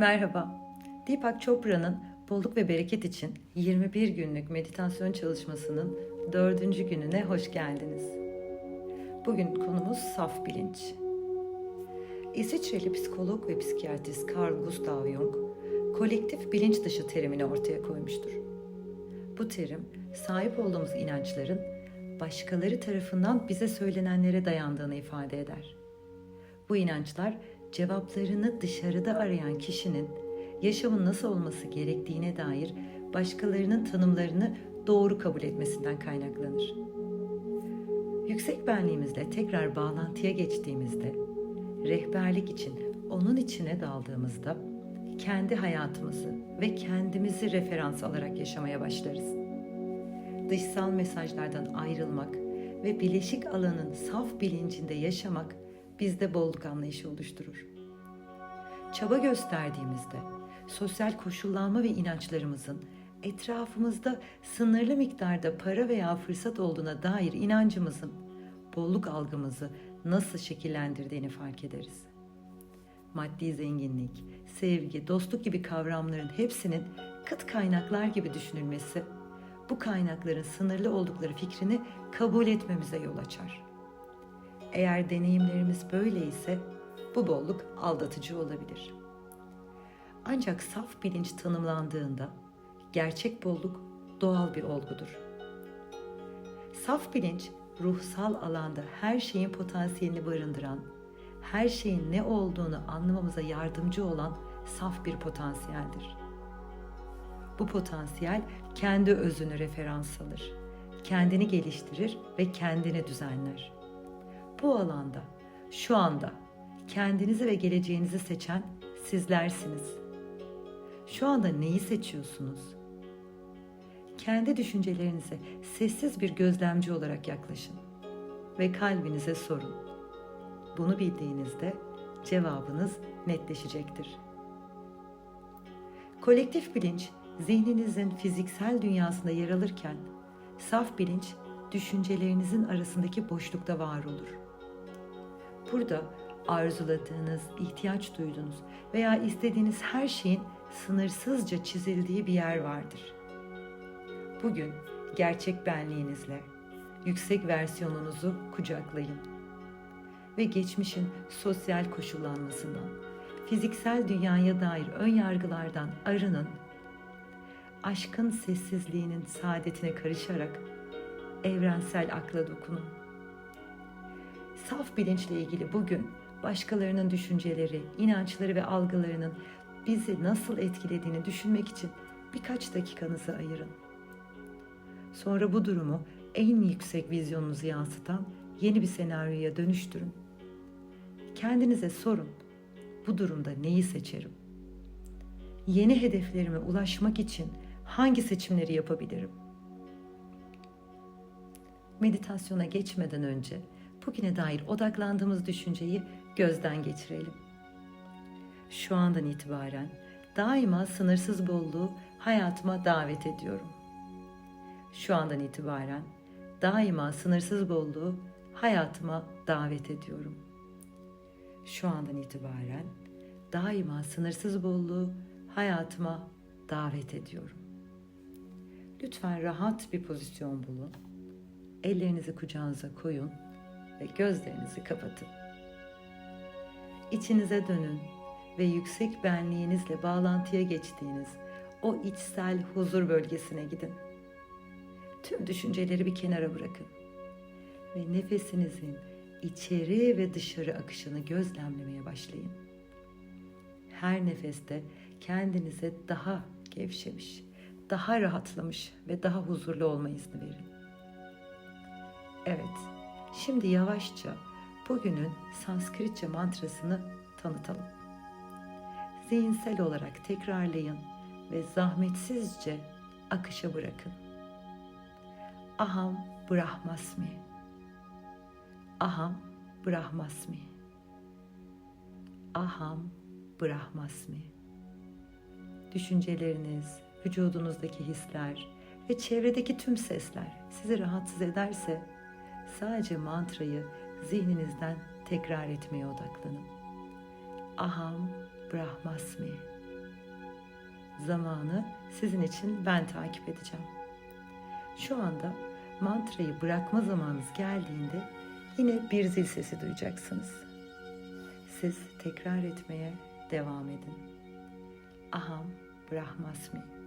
Merhaba. Deepak Chopra'nın bolluk ve bereket için 21 günlük meditasyon çalışmasının dördüncü gününe hoş geldiniz. Bugün konumuz saf bilinç. İsviçreli psikolog ve psikiyatrist Carl Gustav Jung, kolektif bilinç dışı terimini ortaya koymuştur. Bu terim, sahip olduğumuz inançların başkaları tarafından bize söylenenlere dayandığını ifade eder. Bu inançlar cevaplarını dışarıda arayan kişinin yaşamın nasıl olması gerektiğine dair başkalarının tanımlarını doğru kabul etmesinden kaynaklanır. Yüksek benliğimizle tekrar bağlantıya geçtiğimizde, rehberlik için onun içine daldığımızda kendi hayatımızı ve kendimizi referans alarak yaşamaya başlarız. Dışsal mesajlardan ayrılmak ve bileşik alanın saf bilincinde yaşamak bizde bolluk anlayışı oluşturur. Çaba gösterdiğimizde sosyal koşullanma ve inançlarımızın etrafımızda sınırlı miktarda para veya fırsat olduğuna dair inancımızın bolluk algımızı nasıl şekillendirdiğini fark ederiz. Maddi zenginlik, sevgi, dostluk gibi kavramların hepsinin kıt kaynaklar gibi düşünülmesi bu kaynakların sınırlı oldukları fikrini kabul etmemize yol açar. Eğer deneyimlerimiz böyle ise bu bolluk aldatıcı olabilir. Ancak saf bilinç tanımlandığında gerçek bolluk doğal bir olgudur. Saf bilinç ruhsal alanda her şeyin potansiyelini barındıran, her şeyin ne olduğunu anlamamıza yardımcı olan saf bir potansiyeldir. Bu potansiyel kendi özünü referans alır, kendini geliştirir ve kendini düzenler. Bu alanda, şu anda kendinizi ve geleceğinizi seçen sizlersiniz. Şu anda neyi seçiyorsunuz? Kendi düşüncelerinize sessiz bir gözlemci olarak yaklaşın ve kalbinize sorun. Bunu bildiğinizde cevabınız netleşecektir. Kolektif bilinç zihninizin fiziksel dünyasında yer alırken saf bilinç düşüncelerinizin arasındaki boşlukta var olur. Burada arzuladığınız, ihtiyaç duyduğunuz veya istediğiniz her şeyin sınırsızca çizildiği bir yer vardır. Bugün gerçek benliğinizle yüksek versiyonunuzu kucaklayın ve geçmişin sosyal koşullanmasından, fiziksel dünyaya dair ön yargılardan arının. Aşkın sessizliğinin saadetine karışarak evrensel akla dokunun. Saf bilinçle ilgili bugün başkalarının düşünceleri, inançları ve algılarının bizi nasıl etkilediğini düşünmek için birkaç dakikanızı ayırın. Sonra bu durumu en yüksek vizyonunuzu yansıtan yeni bir senaryoya dönüştürün. Kendinize sorun. Bu durumda neyi seçerim? Yeni hedeflerime ulaşmak için hangi seçimleri yapabilirim? Meditasyona geçmeden önce bugüne dair odaklandığımız düşünceyi gözden geçirelim. Şu andan itibaren daima sınırsız bolluğu hayatıma davet ediyorum. Şu andan itibaren daima sınırsız bolluğu hayatıma davet ediyorum. Şu andan itibaren daima sınırsız bolluğu hayatıma davet ediyorum. Lütfen rahat bir pozisyon bulun. Ellerinizi kucağınıza koyun ve gözlerinizi kapatın. İçinize dönün ve yüksek benliğinizle bağlantıya geçtiğiniz o içsel huzur bölgesine gidin. Tüm düşünceleri bir kenara bırakın ve nefesinizin içeri ve dışarı akışını gözlemlemeye başlayın. Her nefeste kendinize daha gevşemiş, daha rahatlamış ve daha huzurlu olma izni verin. Evet, şimdi yavaşça bugünün Sanskritçe mantrasını tanıtalım. Zihinsel olarak tekrarlayın ve zahmetsizce akışa bırakın. Aham Brahmasmi. Aham Brahmasmi. Aham Brahmasmi. Düşünceleriniz, vücudunuzdaki hisler ve çevredeki tüm sesler sizi rahatsız ederse sadece mantrayı zihninizden tekrar etmeye odaklanın. Aham Brahmasmi. zamanı sizin için ben takip edeceğim. Şu anda mantrayı bırakma zamanınız geldiğinde yine bir zil sesi duyacaksınız. Siz tekrar etmeye devam edin. Aham Brahmasmi.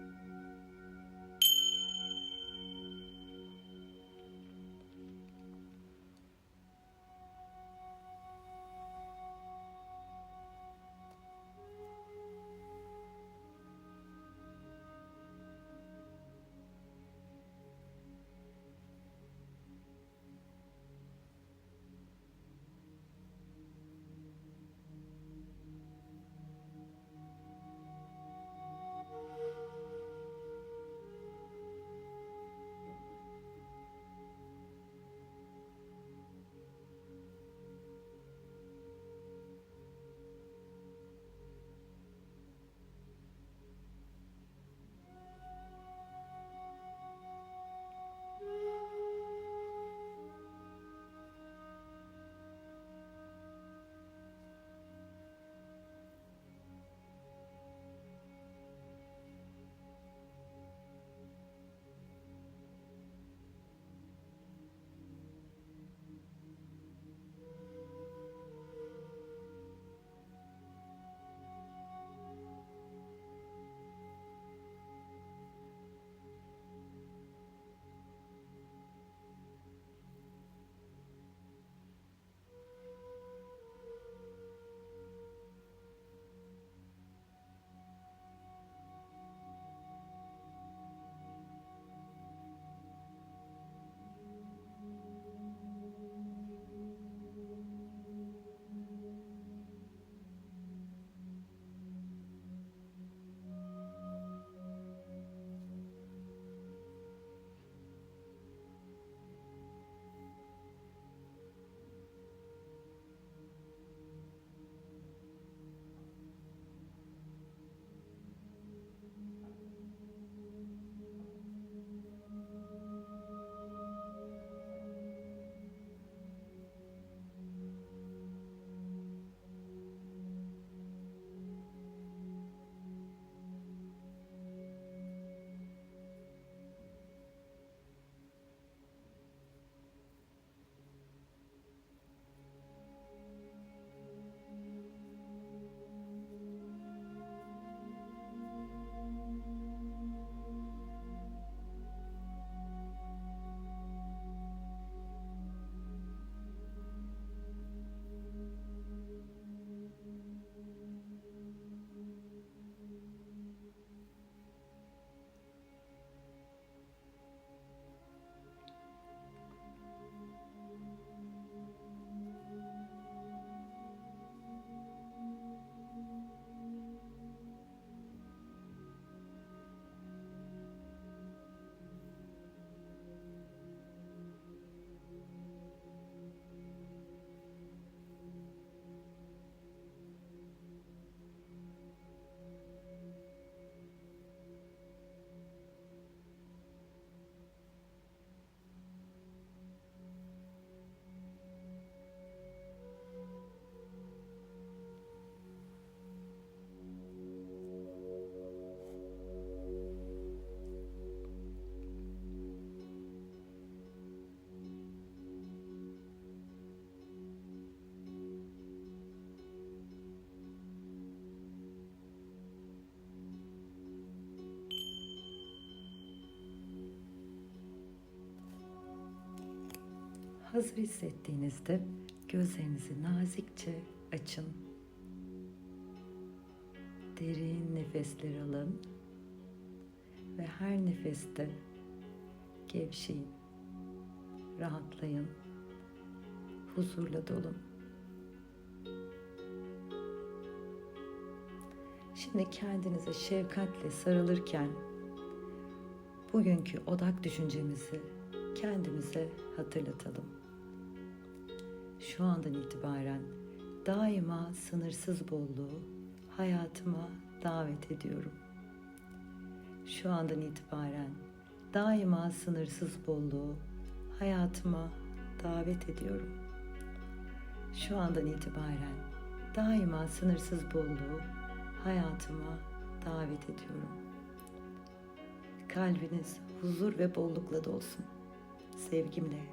Hazır hissettiğinizde gözlerinizi nazikçe açın. Derin nefesler alın ve her nefeste gevşeyin, rahatlayın, huzurla dolun. Şimdi kendinize şefkatle sarılırken bugünkü odak düşüncemizi kendimize hatırlatalım. Şu andan itibaren daima sınırsız bolluğu hayatıma davet ediyorum. Şu andan itibaren daima sınırsız bolluğu hayatıma davet ediyorum. Şu andan itibaren daima sınırsız bolluğu hayatıma davet ediyorum. Kalbiniz huzur ve bollukla dolsun. Sevgimle